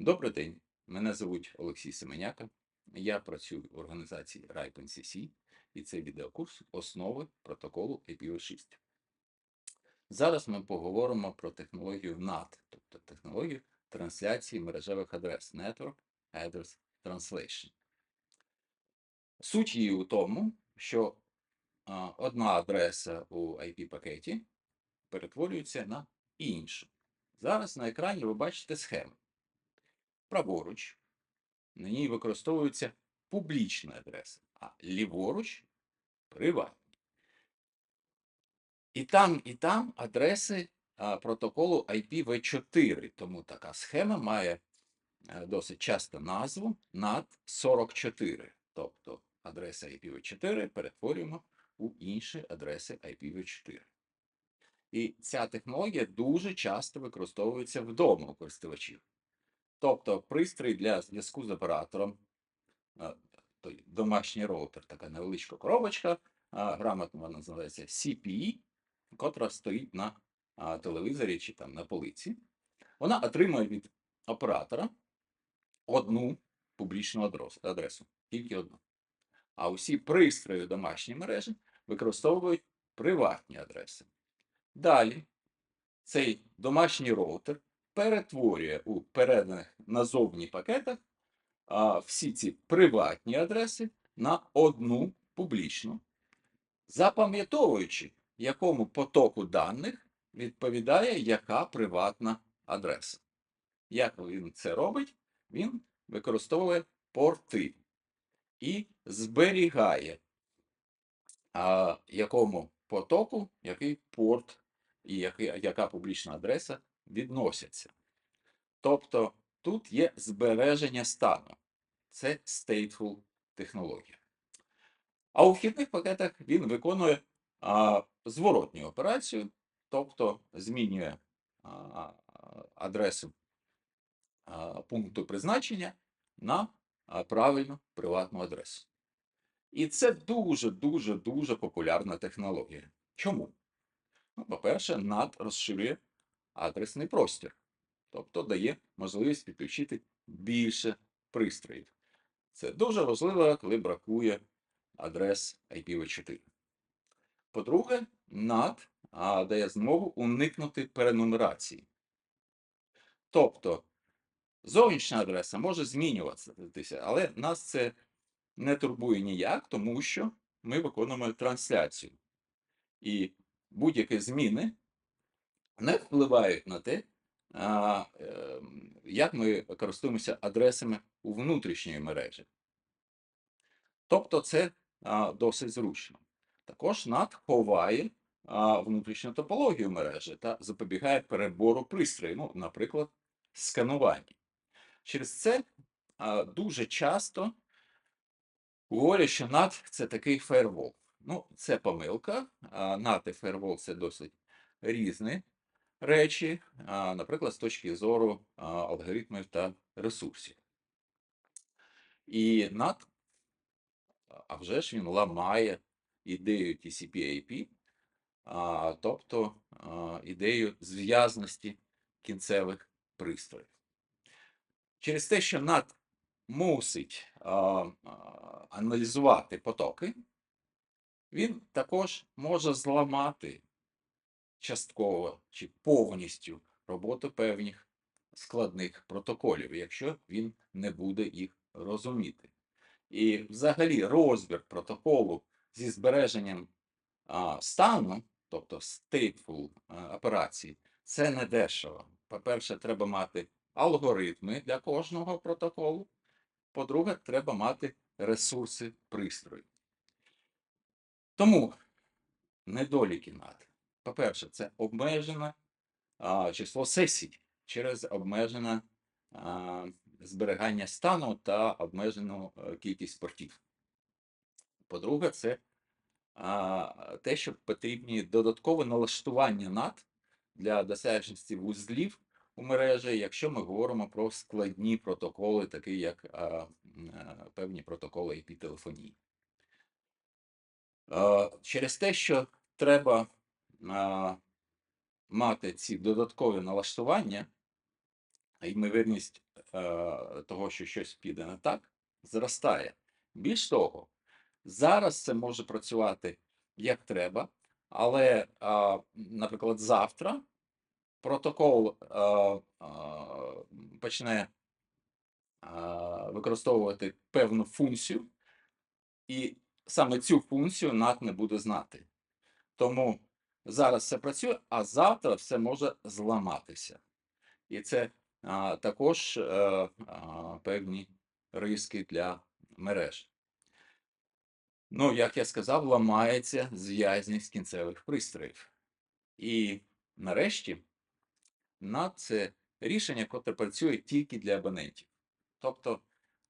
Добрий день, мене звуть Олексій Семеняка. Я працюю в організації RIPE NCC і це відеокурс Основи протоколу IPv6. Зараз ми поговоримо про технологію NAT, тобто технологію трансляції мережевих адрес Network Address Translation. Суть її у тому, що одна адреса у IP-пакеті перетворюється на іншу. Зараз на екрані ви бачите схему. Праворуч на ній використовуються публічні адреси, а ліворуч приватні. І там, і там адреси протоколу IPv4, тому така схема має е, досить часто назву NAT44, тобто адреса IPv4 перетворюємо у інші адреси IPv4. І ця технологія дуже часто використовується вдома у користувачів. Тобто пристрій для зв'язку з оператором, той домашній роутер, така невеличка коробочка, грамотно вона називається CPE, котра стоїть на телевізорі чи там на полиці. Вона отримує від оператора одну публічну адресу, тільки одну. А усі пристрої домашньої мережі використовують приватні адреси. Далі цей домашній роутер перетворює у переданих назовні пакетах а, всі ці приватні адреси на одну публічну, запам'ятовуючи, якому потоку даних відповідає яка приватна адреса. Як він це робить? Він використовує порти і зберігає, а, якому потоку який порт і яка публічна адреса відносяться. Тобто тут є збереження стану. Це stateful технологія. А у вхідних пакетах він виконує а, зворотню операцію, тобто змінює а, адресу а, пункту призначення на правильну приватну адресу. І це дуже, дуже, дуже популярна технологія. Чому? Ну, по-перше, NAT розширює адресний простір, тобто дає можливість підключити більше пристроїв. Це дуже важливо, коли бракує адрес IPv4. По-друге, NAT дає змогу уникнути перенумерації. Тобто зовнішня адреса може змінюватися, але нас це не турбує ніяк, тому що ми виконуємо трансляцію. І будь-які зміни не впливають на те, ем, як ми користуємося адресами у внутрішньої мережі. Тобто це досить зручно. Також NAT ховає внутрішню топологію мережі та запобігає перебору пристроїв, ну, наприклад, сканування. Через це дуже часто говорять, що NAT – це такий фаєрвол. Ну, це помилка. NAT і фаєрвол – це досить різні речі, наприклад, з точки зору алгоритмів та ресурсів. І NAT, а вже ж він ламає ідею TCP/IP, тобто ідею зв'язності кінцевих пристроїв. Через те, що NAT мусить аналізувати потоки, він також може зламати частково чи повністю роботу певних складних протоколів, якщо він не буде їх розуміти. І взагалі розбір протоколу зі збереженням а, стану, тобто stateful операції, це не дешево. По-перше, треба мати алгоритми для кожного протоколу. По-друге, треба мати ресурси пристрою. Тому недоліки NAT. По-перше, це обмежене а, число сесій через обмежене а, зберігання стану та обмежену е, кількість портів. По-друге, це а, те, що потрібні додаткове налаштування NAT для досяжності вузлів у мережі, якщо ми говоримо про складні протоколи, такі як а, а, певні протоколи IP-телефонії. Е, Через те, що треба мати ці додаткові налаштування, ймовірність того, що щось піде не так, зростає. Більш того, зараз це може працювати як треба, але, наприклад, завтра протокол а, а, почне використовувати певну функцію, і саме цю функцію NAT не буде знати. Тому зараз все працює, а завтра все може зламатися. І це а, також е, а, певні риски для мереж. Ну, як я сказав, ламається зв'язність кінцевих пристроїв. І нарешті NAT – це рішення, яке працює тільки для абонентів. Тобто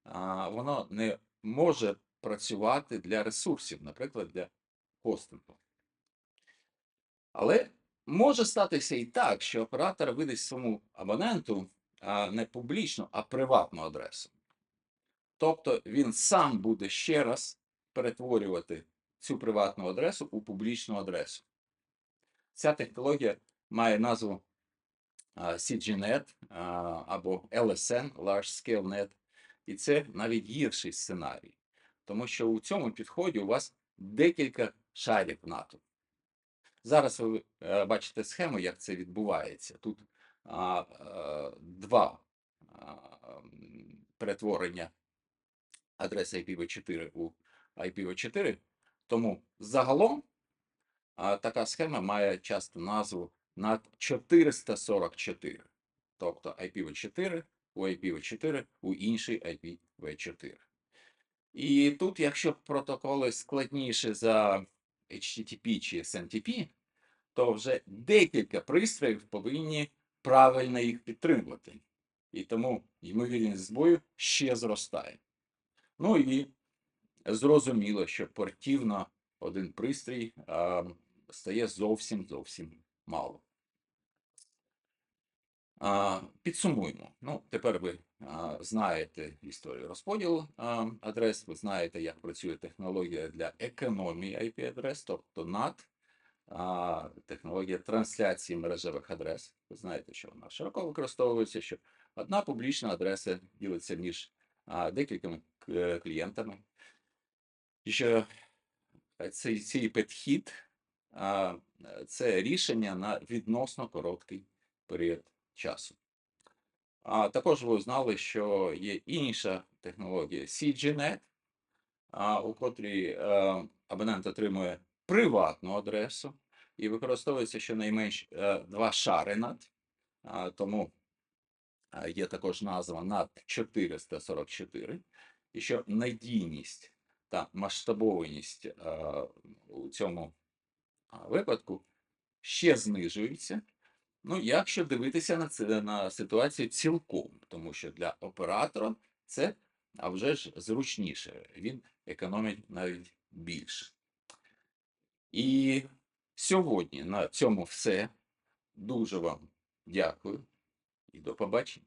а, воно не може працювати для ресурсів, наприклад, для хостингу. Але може статися і так, що оператор видасть своєму абоненту не публічну, а приватну адресу. Тобто він сам буде ще раз перетворювати цю приватну адресу у публічну адресу. Ця технологія має назву CGNet або LSN Large Scale Net. І це навіть гірший сценарій, тому що у цьому підході у вас декілька шарів НАТО. Зараз ви е, бачите схему, як це відбувається. Тут а, а, два а, перетворення адреси IPv4 у IPv4. Тому загалом а, така схема має часто назву NAT 444. Тобто IPv4 у IPv4 у інший IPv4. І тут, якщо протоколи складніші за HTTP чи SMTP, то вже декілька пристроїв повинні правильно їх підтримувати. І тому ймовірність збою ще зростає. Ну і зрозуміло, що портів на один пристрій а, стає зовсім зовсім мало. А, підсумуємо. Ну, тепер ви а, знаєте історію розподілу а, адрес, ви знаєте, як працює технологія для економії IP-адрес, тобто NAT, технологія трансляції мережевих адрес. Ви знаєте, що вона широко використовується, що одна публічна адреса ділиться між декількома клієнтами. І що цей, цей підхід це рішення на відносно короткий період часу. А також ви знали, що є інша технологія CGNet, у котрій е, абонент отримує приватну адресу і використовується щонайменш е, два шари NAT, тому є також назва NAT 444, і що надійність та масштабованість е, у цьому випадку ще знижується. Ну, якщо дивитися на це на ситуацію цілком, тому що для оператора це а вже ж зручніше, він економить навіть більше. І сьогодні на цьому все. Дуже вам дякую і до побачення.